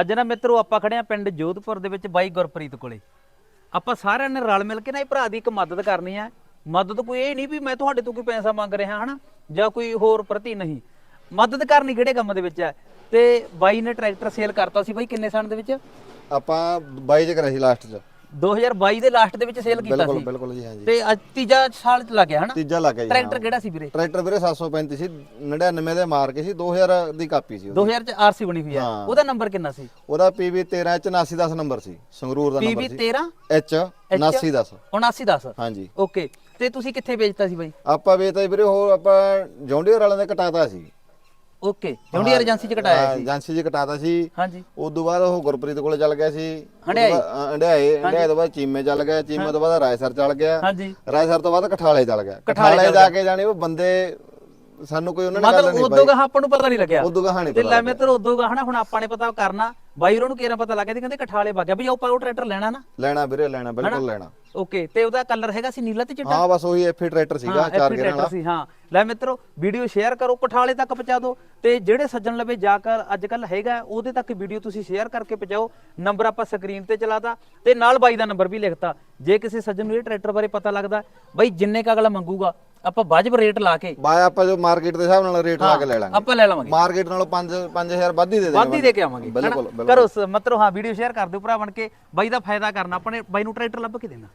ਅੱਜ ਨਾ ਮਿੱਤਰੋ ਆਪਾਂ ਖੜੇ ਆ ਪਿੰਡ ਜੋਧਪੁਰ ਦੇ ਵਿੱਚ ਬਾਈ ਗੁਰਪ੍ਰੀਤ ਕੋਲੇ। ਆਪਾਂ ਸਾਰਿਆਂ ਨੇ ਰਲ ਮਿਲ ਕੇ ਨਾ ਇਹ ਭਰਾ ਦੀ ਇੱਕ ਮਦਦ ਕਰਨੀ ਹੈ ਮਦਦ ਕੋਈ ਇਹ ਨਹੀਂ ਵੀ ਮੈਂ ਤੁਹਾਡੇ ਤੋਂ ਕੋਈ ਪੈਸਾ ਮੰਗ ਰਿਹਾ, ਹਨਾ? ਜਾਂ ਕੋਈ ਹੋਰ ਪ੍ਰਤੀ ਨਹੀਂ। ਮਦਦ ਕਰਨੀ ਕਿਹੜੇ ਕੰਮ ਦੇ ਵਿੱਚ ਹੈ ਤੇ ਬਾਈ ਨੇ ਟਰੈਕਟਰ ਸੇਲ ਕਰਤਾ ਸੀ ਬਾਈ ਕਿੰਨੇ ਸਾਲ ਦੇ ਵਿੱਚ? ਆਪਾਂ 22 ਚ ਕਰਿਆ ਸੀ ਲਾਸਟ ਚ। 2022 ਦੇ ਲਾਸਟ ਦੇ ਵਿੱਚ ਸੇਲ ਕੀਤਾ ਬਿਲਕੁਲ ਸੀ। ਬਿਲਕਲ ਜੀ ਹਾਂਜੀ। ਤੇ ਅੱਜ ਤੀਜਾ ਸਾਲ ਚ ਲੱਗ ਗਿਆ ਹਨਾ? ਤੀਜਾ ਲੱਗ ਗਿਆ ਜੀ ਟਰੈਕਟਰ। ਕਿਹੜਾ ਸੀ ਵੀਰੇ? ਟਰੈਕਟਰ ਵੀਰੇ 735 ਸੀ 99 ਦੇ ਮਾਰ ਕੇ ਸੀ 2000 ਦੀ ਕਾਪੀ ਸੀ ਉਹਦੀ। 2000 ਚ ਆਰਸੀ ਬਣੀ ਹੋਈ ਹਾਂ। ਉਹਦਾ ਨੰਬਰ ਕਿੰਨਾ ਸੀ? ਉਹਦਾ PV 13 ਚ 7910 ਨੰਬਰ ਸੀ ਸੰਗਰੂਰ ਦਾ ਨੰਬਰ ਸੀ। 13 H 7910 7910 ਹਾਂਜੀ। ਓਕੇ ਤੇ ਤੁਸੀਂ ਕਿੱਥੇ ਵੇਚਤਾ ਸੀ ਬਾਈ? ਆਪਾਂ ਵੇਚਤਾ ਜੀ ਵੀਰੇ ਹੋਰ ਆਪਾਂ ਜੌਂਡੀਅਰ ਵਾਲਿਆਂ ਦੇ ਕਟਾਤਾ ਸੀ। ਓਕੇ। ਜੌਂਡੀਅਰ ਏਜੰਸੀ ਚ ਕਟਾਇਆ ਸੀ? ਏਜੰਸੀ ਚ ਕਟਾਤਾ ਸੀ। ਹਾਂਜੀ। ਉਸ ਤੋਂ ਬਾਅਦ ਉਹ ਗੁਰਪ੍ਰੀਤ ਕੋਲੇ ਚੱਲ ਗਿਆ ਸੀ। ਹੰਡਿਆਏ? ਹੰਡਿਆਏ ਹੰਡਿਆਏ ਤੋਂ ਬਾਅਦ ਚੀਮੇ ਚੱਲ ਗਿਆ ਚੀਮੇ ਤੋਂ ਬਾਅਦ ਰਾਏਸਰ ਚੱਲ ਗਿਆ। ਹਾਂਜੀ। ਰਾਏਸਰ ਤੋਂ ਬਾਅਦ ਕਠਾਲੇ ਚੱਲ ਗਿਆ। ਕਠਾਲੇ ਜਾ ਕੇ ਜਾਣੇ ਉਹ ਬੰਦੇ ਸਾਨੂੰ ਕੋਈ ਉਹਨਾਂ ਨੇ ਗੱਲ ਮਤਲਬ ਨਹੀਂ ਉਦੋਂ ਗਾ ਆਪਾਂ ਨੂੰ ਪਤਾ ਨਹੀਂ ਲੱਗਿਆ। ਉਦੋਂ ਕਹਾਣੀ ਤੇ ਲੈ ਮਿੱਤਰ ਉਦੋਂ ਗਾ ਹਨਾ ਹੁਣ ਆਪਾਂ ਨੇ ਪਤਾ ਕਰਨਾ। ਬਾਈ ਹੋਰਾਂ ਨੂੰ ਕਿਹੜਾ ਪਤਾ ਲੱਗਿਆ ਤੇ ਕਹਿੰਦੇ ਕਠਾਲੇ ਵਗ ਗਿਆ। ਵੀ ਆਪਾਂ ਉਹ ਟਰੈਕਟਰ ਲੈਣਾ ਨਾ। ਲੈਣਾ ਵੀਰੇ ਲੈਣਾ ਬਿਲਕੁਲ ਲੈਣਾ। ਓਕੇ ਤੇ ਉਹਦਾ ਕਲਰ ਹੈਗਾ ਸੀ ਨੀਲਾ ਤੇ ਚਿੱਟਾ? ਹਾਂ ਬਸ ਉਹੀ ਐਫੀ ਟਰੈਕਟਰ ਸੀਗਾ ਚਾਰ ਗੇਰਾਂ ਵਾਲਾ। ਸੀ ਹਾਂ। ਲੈ ਮਿੱਤਰੋ ਵੀਡੀਓ ਸ਼ੇਅਰ ਕਰੋ ਕਠਾਲੇ ਤੱਕ ਪਹੁੰਚਾ ਦਿਓ। ਤੇ ਜਿਹੜੇ ਸੱਜਣ ਲਵੇ ਜਾ ਕਰ ਅੱਜ ਕੱਲ ਹੈਗਾ ਉਹਦੇ ਤੱਕ ਵੀਡੀਓ ਤੁਸੀਂ ਸ਼ੇਅਰ ਕਰਕੇ ਪਹੁੰਚਾਓ। ਨੰਬਰ ਆਪਾਂ ਸਕਰੀਨ ਤੇ ਚਲਾਤਾ ਤੇ ਨਾਲ ਬਾਈ ਦਾ ਨੰਬਰ ਵੀ ਲਿਖਤਾ। ਜੇ ਕਿਸੇ ਸੱਜਣ ਨੂੰ ਇਹ ਟਰੈਕਟਰ ਬਾਰੇ ਪਤਾ ਲੱਗਦਾ ਬਾਈ ਜਿੰਨੇ ਕ ਅਗਲਾ ਮੰਗੂਗਾ ਆਪਾਂ ਵਾਜਬ ਰੇਟ ਲਾ ਕੇ। ਬਾਇਆ ਆਪਾਂ ਜੋ ਮਾਰਕੀਟ ਦੇ ਹਿਸਾਬ ਨਾਲ ਰੇਟ ਲਾ ਕੇ ਲੈ ਲਾਂਗੇ। ਆਪਾਂ ਲੈ ਲਵਾਂਗੇ। ਮਾਰਕੀਟ ਨਾਲੋਂ 5 5000 ਵੱਧ ਹੀ ਦੇ ਦੇਵਾਂਗੇ। ਵੱਧ ਹੀ ਦੇ ਕੇ ਆਵਾਂਗੇ ਬਿਲਕੁਲ ਕਰੋ ਮਤਲਬ ਹਾਂ ਵੀਡੀਓ ਸ਼ੇਅਰ ਕਰ ਦਿਓ ਭਰਾ ਬਣ ਕੇ। ਬਾਈ ਦਾ ਫਾਇਦਾ ਕਰਨਾ। ਆਪਣੇ ਬਾਈ ਨੂੰ ਟਰੈਕਟਰ ਲੱਭ ਕੇ ਦੇਣਾ।